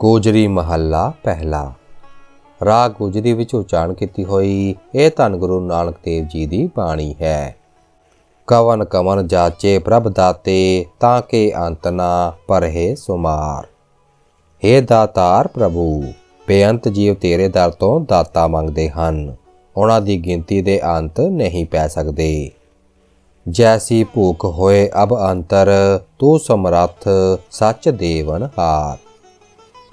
ਗੋਜਰੀ ਮਹੱਲਾ ਪਹਿਲਾ। ਰਾਗ ਗੁਜਰੀ ਵਿੱਚ ਉਚਾਰਨ ਕੀਤੀ ਹੋਈ ਇਹ ਧੰਨ ਗੁਰੂ ਨਾਨਕ ਦੇਵ ਜੀ ਦੀ ਬਾਣੀ ਹੈ। ਕਵਨ ਕਮਨ ਜਾਚੇ ਪ੍ਰਭ ਦਾਤੇ, ਤਾਂ ਕੇ ਅੰਤ ਨਾ ਪਰਹੇ ਸੁਮਾਰ। ਹੇ ਦਾਤਾਰ ਪ੍ਰਭੂ, ਬੇਅੰਤ ਜੀਵ ਤੇਰੇ ਦਰ ਤੋਂ ਦਾਤਾ ਮੰਗਦੇ ਹਨ। ਉਹਨਾਂ ਦੀ ਗਿਣਤੀ ਦੇ ਅੰਤ ਨਹੀਂ ਪੈ ਸਕਦੇ। ਜੈਸੀ ਭੂਖ ਹੋਏ ਅਬ ਅੰਤਰ, ਤੂੰ ਸਮਰੱਥ ਸੱਚ ਦੇਵਨ ਹਾਰ।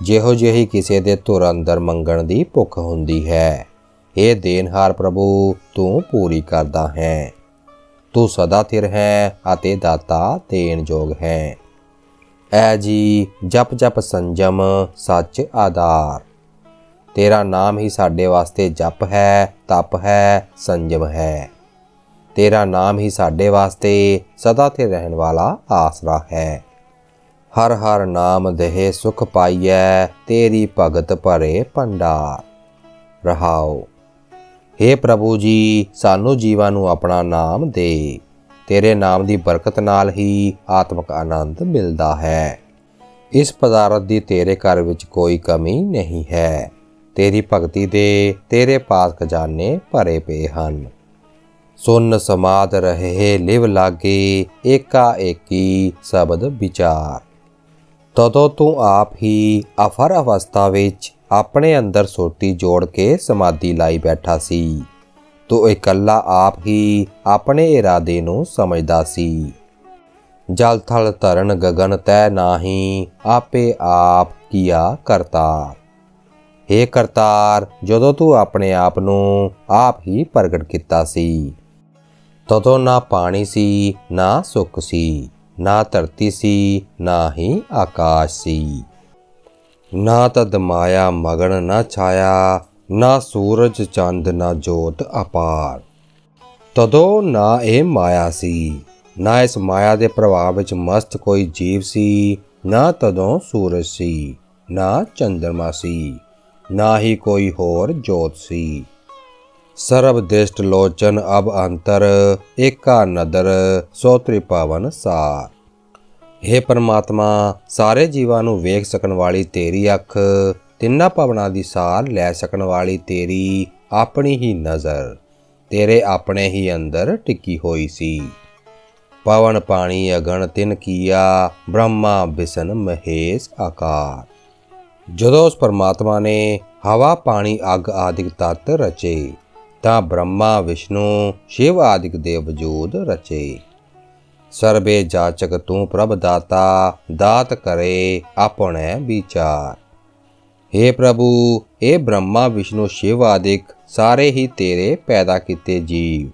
ਜਿਹੋ ਜਿਹੀ ਕਿਸੇ ਦੇ ਧੁਰ ਅੰਦਰ ਮੰਗਣ ਦੀ ਭੁੱਖ ਹੁੰਦੀ ਹੈ। ਇਹ ਦੇਨਹਾਰ ਪ੍ਰਭੂ, ਤੂੰ ਪੂਰੀ ਕਰਦਾ ਹੈ। ਤੂੰ ਸਦਾ ਥਿਰ ਹੈ ਅਤੇ ਦਾਤਾ ਦੇਣਯੋਗ ਹੈ। ਐ ਜੀ, ਜਪ ਜਪ ਸੰਜਮ, ਸੱਚ ਆਧਾਰ। ਤੇਰਾ ਨਾਮ ਹੀ ਸਾਡੇ ਵਾਸਤੇ ਜਪ ਹੈ, ਤਪ ਹੈ, ਸੰਜਮ ਹੈ। ਤੇਰਾ ਨਾਮ ਹੀ ਸਾਡੇ ਵਾਸਤੇ ਸਦਾ ਤੇ ਰਹਿਣ ਵਾਲਾ ਆਸਰਾ ਹੈ। ਹਰ ਹਰ ਨਾਮ ਦਹੇ ਸੁਖ ਪਾਈਐ, ਤੇਰੀ ਭਗਤ ਭਰੇ ਭੰਡਾਰ। ਰਹਾਓ। हे ਪ੍ਰਭੂ ਜੀ, ਸਾਨੂੰ ਜੀਵਾਂ ਨੂੰ ਆਪਣਾ ਨਾਮ ਦੇ। ਤੇਰੇ ਨਾਮ ਦੀ ਬਰਕਤ ਨਾਲ ਹੀ ਆਤਮਿਕ ਆਨੰਦ ਮਿਲਦਾ ਹੈ। ਇਸ ਪਦਾਰਥ ਦੀ ਤੇਰੇ ਘਰ ਵਿੱਚ ਕੋਈ ਕਮੀ ਨਹੀਂ ਹੈ। ਤੇਰੀ ਭਗਤੀ ਦੇ ਤੇਰੇ ਪਾਸ ਖਜ਼ਾਨੇ ਭਰੇ ਪਏ ਹਨ। ਸੁਨ ਸਮਾਦ ਰਹੇ, ਲਿਵ ਲਾਗੇ, ਏਕਾ ਏਕੀ ਸ਼ਬਦ ਵਿਚਾਰ। ਤਦੋਂ ਤੂੰ ਆਪ ਹੀ ਅਫਰ ਅਵਸਥਾ ਵਿੱਚ ਆਪਣੇ ਅੰਦਰ ਸੁਰਤੀ ਜੋੜ ਕੇ ਸਮਾਧੀ ਲਾਈ ਬੈਠਾ ਸੀ। ਤੂੰ ਇਕੱਲਾ ਆਪ ਹੀ ਆਪਣੇ ਇਰਾਦੇ ਨੂੰ ਸਮਝਦਾ ਸੀ। ਜਲ ਥਲ ਧਰਨ ਗਗਨ ਤੈ ਨਾਹੀ ਆਪੇ ਆਪ ਕੀਆ ਕਰਤਾਰ ਹੇ ਕਰਤਾਰ, ਜਦੋਂ ਤੂੰ ਆਪਣੇ ਆਪ ਨੂੰ ਆਪ ਹੀ ਪ੍ਰਗਟ ਕੀਤਾ ਸੀ, ਤਦੋਂ ਨਾ ਪਾਣੀ ਸੀ, ਨਾ ਸੁੱਕ ਸੀ। ਨਾ ਧਰਤੀ ਸੀ, ਨਾ ਹੀ ਆਕਾਸ਼ ਸੀ। ਨਾ ਤਦ ਮਾਇਆ ਮਗਨ ਨਾ ਛਾਇਆ, ਨਾ ਸੂਰਜ ਚੰਦ ਨਾ ਜੋਤ ਅਪਾਰ। ਤਦੋਂ ਨਾ ਇਹ ਮਾਇਆ ਸੀ, ਨਾ ਇਸ ਮਾਇਆ ਦੇ ਪ੍ਰਭਾਵ ਵਿੱਚ ਮਸਤ ਕੋਈ ਜੀਵ ਸੀ, ਨਾ ਤਦੋਂ ਸੂਰਜ ਸੀ, ਨਾ ਚੰਦਰਮਾ ਸੀ, ਨਾ ਹੀ ਕੋਈ ਹੋਰ ਜੋਤ ਸੀ। ਸਰਬ ਦ੍ਰਿਸ਼ਟ ਲੋਚਨ ਅਬ ਅੰਤਰ, ਏਕਾ ਨਦਰ, ਸੋ ਤ੍ਰਿਪਾਵਨ ਸਾਰ। हे ਪਰਮਾਤਮਾ, ਸਾਰੇ ਜੀਵਾਂ ਨੂੰ ਵੇਖ ਸਕਣ ਵਾਲੀ ਤੇਰੀ ਅੱਖ, ਤਿੰਨਾਂ ਭਵਨਾਂ ਦੀ ਸਾਰ ਲੈ ਸਕਣ ਵਾਲੀ ਤੇਰੀ ਆਪਣੀ ਹੀ ਨਜ਼ਰ, ਤੇਰੇ ਆਪਣੇ ਹੀ ਅੰਦਰ ਟਿੱਕੀ ਹੋਈ ਸੀ। ਪਵਨ ਪਾਣੀ ਅਗਣ ਤਿਨ ਕੀਆ, ਬ੍ਰਹਮਾ ਬਿਸਨ ਮਹੇਸ਼ ਆਕਾਰ। ਜਦੋਂ ਉਸ ਪਰਮਾਤਮਾ ਨੇ ਹਵਾ, ਪਾਣੀ, ਅੱਗ ਆਦਿਕ ਤਤ ਰਚੇ ਤਾਂ ਬ੍ਰਹਮਾ, ਵਿਸ਼ਨੂੰ, ਸ਼ਿਵ ਆਦਿਕ ਦੇ ਵਜੂਦ ਰਚੇ। ਸਰਬੇ ਜਾਚਕ ਤੂੰ ਪ੍ਰਭ ਦਾਤਾ, ਦਾਤ ਕਰੇ ਆਪਣੇ ਵਿਚਾਰ। हे ਪ੍ਰਭੂ ਇਹ ਬ੍ਰਹਮਾ, ਵਿਸ਼ਨੂੰ, ਸ਼ਿਵ ਆਦਿਕ, ਸਾਰੇ ਹੀ ਤੇਰੇ ਪੈਦਾ ਕੀਤੇ ਜੀਵ,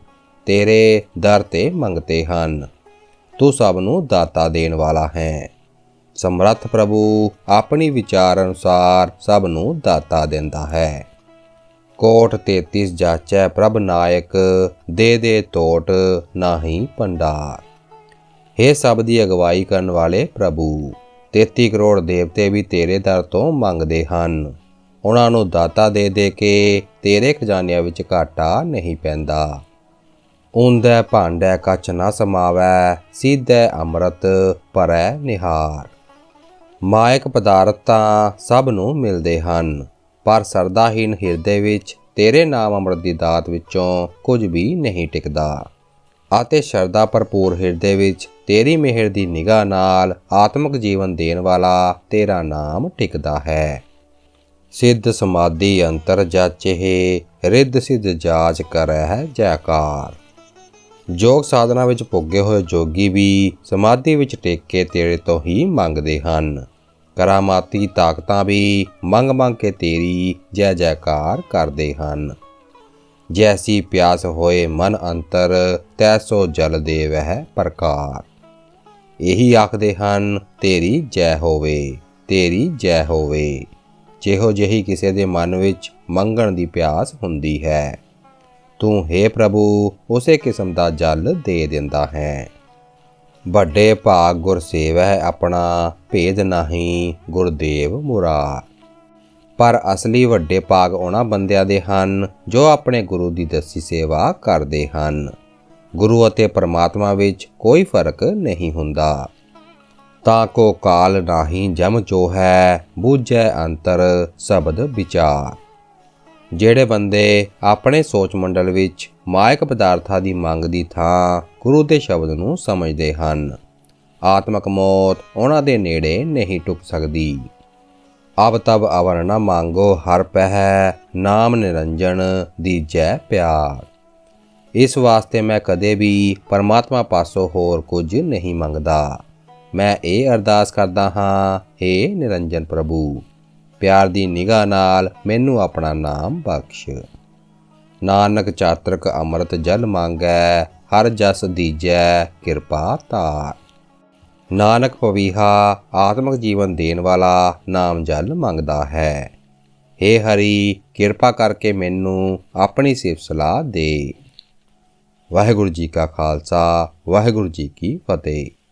ਤੇਰੇ ਦਰ ਤੇ ਮੰਗਤੇ ਹਨ। ਤੂੰ ਸਭ ਨੂੰ ਦਾਤਾ ਦੇਣ ਵਾਲਾ ਹੈ। ਸਮਰੱਥ ਪ੍ਰਭੂ, ਆਪਣੀ ਵਿਚਾਰ ਅਨੁਸਾਰ ਸਭ ਨੂੰ ਦਾਤਾ ਦਿੰਦਾ ਹੈ। ਕੋਟ 33 ਜਾਚੈ ਪ੍ਰਭ ਨਾਇਕ, ਦੇ ਦੇ ਟੋਟ ਨਾਹੀ ਭੰਡਾਰ। हे ਸਭ ਦੀ ਅਗਵਾਈ ਕਰਨ ਵਾਲੇ ਪ੍ਰਭੂ 33 ਕਰੋੜ ਦੇਵਤੇ ਵੀ ਤੇਰੇ ਦਰ ਤੋਂ ਮੰਗਦੇ ਹਨ। ਉਹਨਾਂ ਨੂੰ ਦਾਤਾ ਦੇ ਦੇ ਕੇ ਤੇਰੇ ਖਜ਼ਾਨਿਆਂ ਵਿੱਚ ਘਾਟਾ ਨਹੀਂ ਪੈਂਦਾ। ਉਂਦੈ ਭਾਂਡੈ ਕਛ ਨਾ ਸਮਾਵੈ, ਸਿੱਧੈ ਅੰਮ੍ਰਿਤ ਪਰੈ ਨਿਹਾਰ। ਮਾਇਕ ਪਦਾਰਥ ਤਾਂ ਸਭ ਨੂੰ ਮਿਲਦੇ ਹਨ। ਪਰ ਸਰਦਾਹੀਨ ਹਿਰਦੇ ਵਿੱਚ, ਤੇਰੇ ਨਾਮ ਅੰਮ੍ਰਿਤ ਦੀ ਦਾਤ ਵਿੱਚੋਂ ਕੁਝ ਵੀ ਨਹੀਂ ਟਿਕਦਾ। ਅਤੇ ਸ਼ਰਧਾ ਭਰਪੂਰ ਹਿਰਦੇ ਵਿੱਚ, ਤੇਰੀ ਮਿਹਰ ਦੀ ਨਿਗਾਹ ਨਾਲ ਆਤਮਿਕ ਜੀਵਨ ਦੇਣ ਵਾਲਾ ਤੇਰਾ ਨਾਮ ਟਿਕਦਾ ਹੈ। ਸਿੱਧ ਸਮਾਧੀ ਅੰਤਰ ਜਾਚੇ ਰਿੱਧ ਸਿੱਧ ਜਾਚ ਕਰੈ ਹੈ ਜੈਕਾਰ। ਜੋਗ ਸਾਧਨਾ ਵਿੱਚ ਪੁੱਗੇ ਹੋਏ ਜੋਗੀ ਵੀ ਸਮਾਧੀ ਵਿੱਚ ਟੇਕ ਕੇ ਤੇਰੇ ਤੋਂ ਹੀ ਮੰਗਦੇ ਹਨ। ਕਰਾਮਾਤੀ ਤਾਕਤਾਂ ਵੀ ਮੰਗ ਮੰਗ ਕੇ ਤੇਰੀ ਜੈ ਜੈਕਾਰ ਕਰਦੇ ਹਨ। ਜੈਸੀ ਪਿਆਸ ਹੋਏ ਮਨ ਅੰਤਰ ਤੈਸੋ ਜਲ ਦੇ ਵਹਿ ਪ੍ਰਕਾਰ। ਇਹੀ ਆਖਦੇ ਹਨ, ਤੇਰੀ ਜੈ ਹੋਵੇ, ਤੇਰੀ ਜੈ ਹੋਵੇ। ਜਿਹੋ ਜਿਹੀ ਕਿਸੇ ਦੇ ਮਨ ਵਿੱਚ ਮੰਗਣ ਦੀ ਪਿਆਸ ਹੁੰਦੀ ਹੈ, ਤੂੰ हे ਪ੍ਰਭੂ, ਉਸੇ ਕਿਸਮ ਦਾ ਜਲ ਦੇ ਦਿੰਦਾ ਹੈ। ਵੱਡੇ ਭਾਗ ਗੁਰ ਸੇਵੈ ਆਪਣਾ ਭੇਦ ਨਹੀਂ ਗੁਰਦੇਵ ਮੁਰਾਰ। ਪਰ ਅਸਲੀ ਵੱਡੇ ਭਾਗ ਉਹਨਾਂ ਬੰਦਿਆਂ ਦੇ ਹਨ, ਜੋ ਆਪਣੇ ਗੁਰੂ ਦੀ ਦੱਸੀ ਸੇਵਾ ਕਰਦੇ ਹਨ। ਗੁਰੂ ਅਤੇ ਪਰਮਾਤਮਾ ਵਿੱਚ ਕੋਈ ਫ਼ਰਕ ਨਹੀਂ ਹੁੰਦਾ। ਤਾਂ ਕੋ ਕਾਲ ਨਾਹੀ ਜਮ ਜੋ ਹੈ ਬੂਝੈ ਅੰਤਰ ਸ਼ਬਦ ਵਿਚਾਰ। ਜਿਹੜੇ ਬੰਦੇ ਆਪਣੇ ਸੋਚ ਮੰਡਲ ਵਿੱਚ ਮਾਇਕ ਪਦਾਰਥਾਂ ਦੀ ਮੰਗ ਦੀ ਥਾਂ ਗੁਰੂ ਦੇ ਸ਼ਬਦ ਨੂੰ ਸਮਝਦੇ ਹਨ। ਆਤਮਕ ਮੌਤ ਉਹਨਾਂ ਦੇ ਨੇੜੇ ਨਹੀਂ ਟੁਕ ਸਕਦੀ। ਅਬ ਤਬ ਅਵਰ ਨ ਮੰਗੋ ਹਰ ਪਹਿ, ਨਾਮ ਨਿਰੰਜਨ ਦੀਜੈ ਪਿਆਰ। ਇਸ ਵਾਸਤੇ ਮੈਂ ਕਦੇ ਵੀ ਪਰਮਾਤਮਾ ਪਾਸੋਂ ਹੋਰ ਕੁਝ ਨਹੀਂ ਮੰਗਦਾ। ਮੈਂ ਇਹ ਅਰਦਾਸ ਕਰਦਾ ਹਾਂ हे ਨਿਰੰਜਨ ਪ੍ਰਭੂ। ਪਿਆਰ ਦੀ ਨਿਗਾਹ ਨਾਲ ਮੈਨੂੰ ਆਪਣਾ ਨਾਮ ਬਖਸ਼। ਨਾਨਕ ਚਾਤਰਕ ਅੰਮ੍ਰਿਤ ਜਲ ਮੰਗੈ, ਹਰ ਜਸ ਦੀਜੈ, ਕਿਰਪਾ ਧਾਰ। ਨਾਨਕ ਪਵੀਹਾ ਆਤਮਿਕ ਜੀਵਨ ਦੇਣ ਵਾਲਾ ਨਾਮ ਜਲ ਮੰਗਦਾ ਹੈ। हे ਹਰੀ, ਕਿਰਪਾ ਕਰਕੇ ਮੈਨੂੰ ਆਪਣੀ ਸਿਫਤ ਸਲਾਹ ਦੇ। ਵਾਹਿਗੁਰੂ ਜੀ ਕਾ ਖਾਲਸਾ, ਵਾਹਿਗੁਰੂ ਜੀ ਕੀ ਫਤਿਹ।